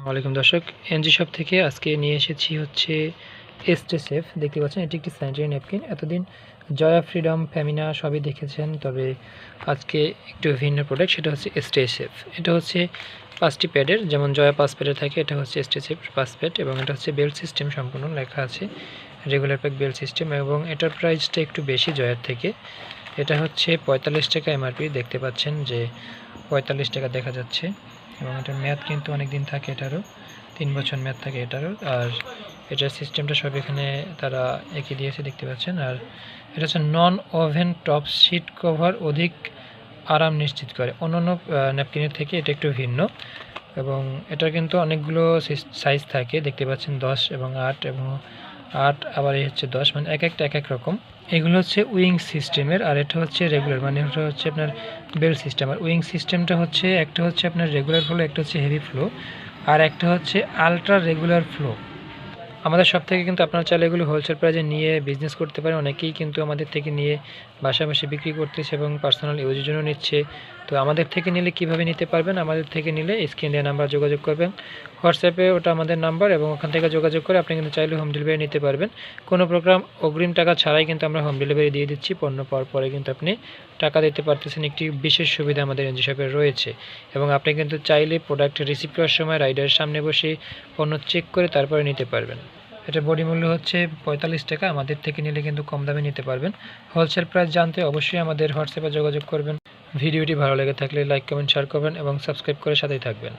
আসসালামু আলাইকুম দর্শক। এনজি শপ থেকে আজকে নিয়ে এসেছি হচ্ছে এসটেসেফ দেখতে পাচ্ছেন, এটি একটি স্যানিটারি ন্যাপকিন এতদিন জয়া ফ্রিডম ফ্যামিনা সবই দেখেছেন, তবে আজকে একটু ভিন্ন প্রোডাক্ট সেটা হচ্ছে এসটেসেফ এটা হচ্ছে পাঁচটি প্যাডের, যেমন জয়া পাঁচ প্যাডের থাকে, এটা হচ্ছে এসটেসেফ পাঁচ প্যাড এবং এটা হচ্ছে বেল্ট সিস্টেম সম্পূর্ণ লেখা আছে রেগুলার প্যাক বেল্ট সিস্টেম এবং এটার প্রাইসটা একটু বেশি জয়ার থেকে। এটা হচ্ছে পঁয়তাল্লিশ টাকা এমআরপি দেখতে পাচ্ছেন যে পঁয়তাল্লিশ টাকা দেখা যাচ্ছে এবং এটার মেয়াদ কিন্তু অনেক দিন থাকে এটারও, তিন বছর মেয়াদ থাকে এটারও। আর এটার সিস্টেমটা সব এখানে তারা এঁকে দিয়েছে, দেখতে পাচ্ছেন। আর এটা হচ্ছে non woven top seat cover অধিক আরাম নিশ্চিত করে। অন্যান্য ন্যাপকিনের থেকে এটা একটু ভিন্ন এবং এটার কিন্তু অনেকগুলো সাইজ থাকে, দেখতে পাচ্ছেন দশ এবং আট এবং আট, আবার এই হচ্ছে দশ মানে এক একটা, এক এক রকম। এগুলো হচ্ছে উইং সিস্টেমের, আর এটা হচ্ছে রেগুলার মানে এটা হচ্ছে আপনার বেল সিস্টেম। আর উইং সিস্টেমটা হচ্ছে, একটা হচ্ছে আপনার রেগুলার ফ্লো একটা হচ্ছে হেভি ফ্লো আর একটা হচ্ছে আলট্রা রেগুলার ফ্লো আমাদের সব থেকে কিন্তু আপনার চাইলে এগুলো হোলসেল প্রাইজে নিয়ে বিজনেস করতে পারেন। অনেকেই কিন্তু আমাদের থেকে নিয়ে বাসাবাসি বিক্রি করতেছে এবং পার্সোনাল ইউজের জন্য নিচ্ছে। তো আমাদের থেকে নিলে কীভাবে নিতে পারবেন? আমাদের থেকে নিলে স্ক্রিন দিয়ে নাম্বার যোগাযোগ করবেন। হোয়াটসঅ্যাপে ওটা আমাদের নাম্বার এবং ওখান থেকে যোগাযোগ করে আপনি কিন্তু চাইলে হোম ডেলিভারি নিতে পারবেন। কোনো প্রোগ্রাম অগ্রিম টাকা ছাড়াই কিন্তু আমরা হোম ডেলিভারি দিয়ে দিচ্ছি। পণ্য পাওয়ার পরে কিন্তু আপনি টাকা দিতে পারতেছেন। একটি বিশেষ সুবিধা আমাদের এনজি শপে রয়েছে এবং আপনি কিন্তু চাইলে প্রোডাক্ট রিসিভ করার সময় রাইডারের সামনে বসে পণ্য চেক করে তারপরে নিতে পারবেন। এটা বডি মূল্য হচ্ছে পঁয়তাল্লিশ টাকা। আমাদের থেকে নিলে কিন্তু কম দামে নিতে পারবেন। হোলসেল প্রাইস জানতে অবশ্যই আমাদের হোয়াটসঅ্যাপে যোগাযোগ করবেন। ভিডিওটি ভালো লেগে থাকলে লাইক কমেন্ট শেয়ার করবেন এবং সাবস্ক্রাইব করে সাথেই থাকবেন।